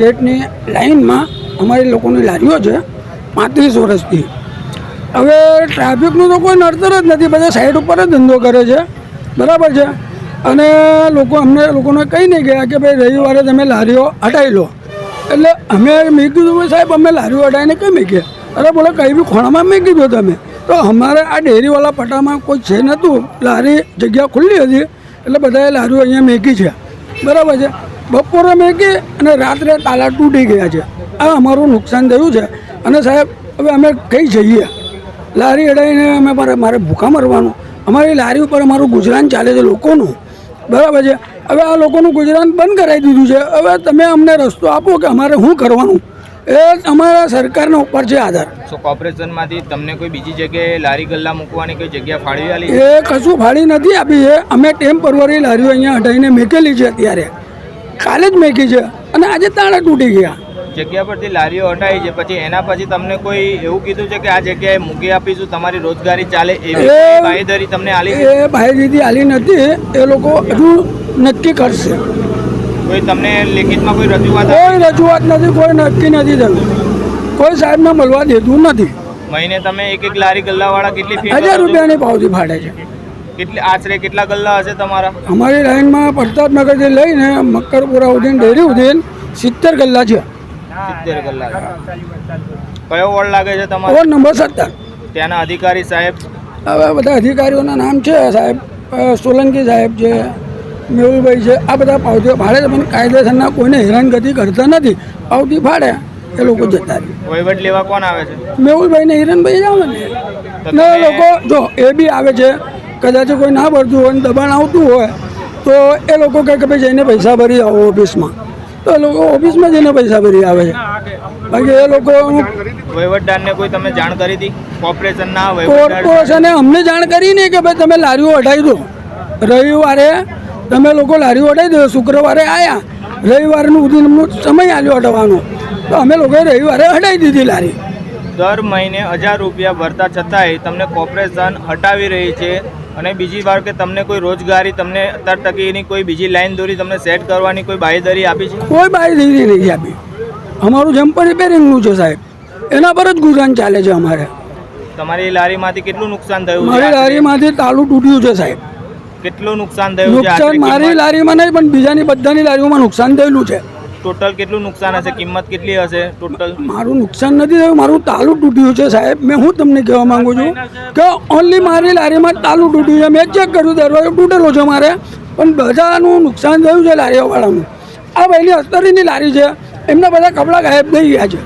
ગેટની લાઇનમાં અમારી લોકોની લારીઓ છે, પાંત્રીસ વર્ષથી. હવે ટ્રાફિકનું તો કોઈ નડતર જ નથી, બધા સાઈડ ઉપર જ ધંધો કરે છે. બરાબર છે? અને લોકો અમને, લોકોને કહી નહીં ગયા કે ભાઈ રવિવારે તમે લારીઓ હટાવી લો. એટલે અમે મેં કીધું સાહેબ, અમે લારીઓ હટાવીને કઈ મૂકીએ? અરે બોલો, કંઈ બી ખોણામાં મેં કીધું તમે. તો અમારે આ ડેરીવાળા પટ્ટામાં કોઈ છે નહોતું લારી જગ્યા ખુલ્લી હતી, એટલે બધાએ લારીઓ અહીંયા મેકી છે. બરાબર છે? બપોરે મેકી અને રાત્રે તાલા તૂટી ગયા છે. આ અમારું નુકસાન થયું છે. અને સાહેબ હવે અમે કઈ જઈએ? લારી અડાઈને અમે મારે મારે ભૂખા મરવાનું. અમારી લારી ઉપર અમારું ગુજરાન ચાલે છે લોકોનું. બરાબર છે? હવે આ લોકોનું ગુજરાન બંધ કરાવી દીધું છે. હવે તમે અમને રસ્તો આપો કે અમારે શું કરવાનું? એ અમારા સરકારના ઉપર છે આધાર. સો કોર્પોરેશનમાંથી તમને કોઈ બીજી જગ્યાએ લારી ગલ્લા મૂકવાની કોઈ જગ્યા ફાળવી આલી? એ કશું ફાળી નથી આપી. છે અમે ટેમ્પરરી લારીઓ અહીંયા હટાવીને મેકેલી છે અત્યારે. કાલે જ મેકી છે. અને આજે તાળા તૂટી ગયા. જગ્યા પરથી લારીઓ હટાવી છે. પછી એના પછી તમને કોઈ એવું કીધું છે કે આ જગ્યાએ મૂકી આપીશું તમારી રોજગારી ચાલે એવી એ- બાંહેધરી તમને આલી એ દીદી આલી નથી. એ લોકો હજુ નક્કી કરશે. કોઈ તમને લેખિતમાં કોઈ રજૂઆત કોઈ રજૂઆત નથી કોઈ નક્કી નથી થયું. કોઈ સાહેબને મળવા દેતું નથી. મહિને તમે એક એક લારી ગલ્લાવાળા કેટલી હજાર રૂપિયાની પાવતી ફાડે છે. કેટલી આશરે કેટલા ગલ્લા હશે તમારા? અમારી લાઈનમાં પ્રતાપનગરથી લઈને મક્કરપુરા ઉદીન ડેરી ઉદીન સિત્તેર ગલ્લા છે. સિત્તેર ગલ્લા કયો વોર્ડ લાગે છે તમારો? વોર્ડ નંબર સત્તર. ત્યાંના અધિકારી સાહેબ? હવે બધા અધિકારીઓના નામ છે સાહેબ સોલંકી સાહેબ છે મેહુલભાઈ છે આ બધા પાવતીઓ ફાડે છે પણ કાયદેસરના કોઈને હેરાનગતિ કરતા નથી. પાવતી ફાડે એ લોકો જતા વહીવટ લેવા કોણ આવે છે? મેહુલભાઈ ને હિરણભાઈ જ આવે ને લોકો જો એ બી આવે છે કદાચ કોઈ ના ભરતું હોય દબાણ આવતું હોય તો એ લોકો કહે કે ભાઈ જઈને પૈસા ભરી આવો ઓફિસમાં. તો એ લોકો ઓફિસમાં જઈને પૈસા ભરી આવે છે. બાકી એ લોકો વહીવટદારને કોઈ તમે જાણ કરી હતી? કોર્પોરેશનના કોર્પોરેશને અમને જાણ કરી નહીં કે ભાઈ તમે લારીઓ હટાવી દો. રવિવારે તમે લોકો લારીઓ હટાવી દો શુક્રવારે આવ્યા રવિવારનું સમય આવ્યો હટાવવાનો તો અમે લોકોએ રવિવારે હટાવી દીધી લારી. દર મહિને હજાર રૂપિયા ભરતા છતાંય તમને કોર્પોરેશન હટાવી રહી છે અને બીજી વાર કે તમને કોઈ રોજગારી તમને અત્યાર તકીની કોઈ બીજી લાઈન દોરી તમને સેટ કરવાની કોઈ બાહેધરી આપી છે? કોઈ બાહેધરી નહીં આપી. અમારું જમ્પર રિપેરિંગનું છે સાહેબ. એના પર જ ગુજરાન ચાલે છે અમારે. તમારી લારીમાંથી કેટલું નુકસાન થયું મારી લારીમાંથી તાલું તૂટ્યું છે સાહેબ. કેટલું નુકસાન થયું છે? નુકસાન મારી લારીમાં નહીં પણ બીજાની બધાની લારીઓમાં નુકસાન થયેલું છે. ટોટલ કેટલું નુકસાન હશે? કિંમત કેટલી હશે ટોટલ? મારું નુકસાન નથી થયું. મારું તાલું તૂટ્યું છે સાહેબ. મેં હું તમને કહેવા માંગુ છું કે ઓનલી મારી લારીમાં તાલુ તૂટ્યું છે. મેં ચેક કર્યું દરવાજો તૂટેલો છે મારે. પણ બધાનું નુકસાન થયું છે લારીઓવાળાનું આ ભાઈની અસ્તરીની લારી છે. એમના બધા કપડાં ગાયબ થઈ ગયા છે.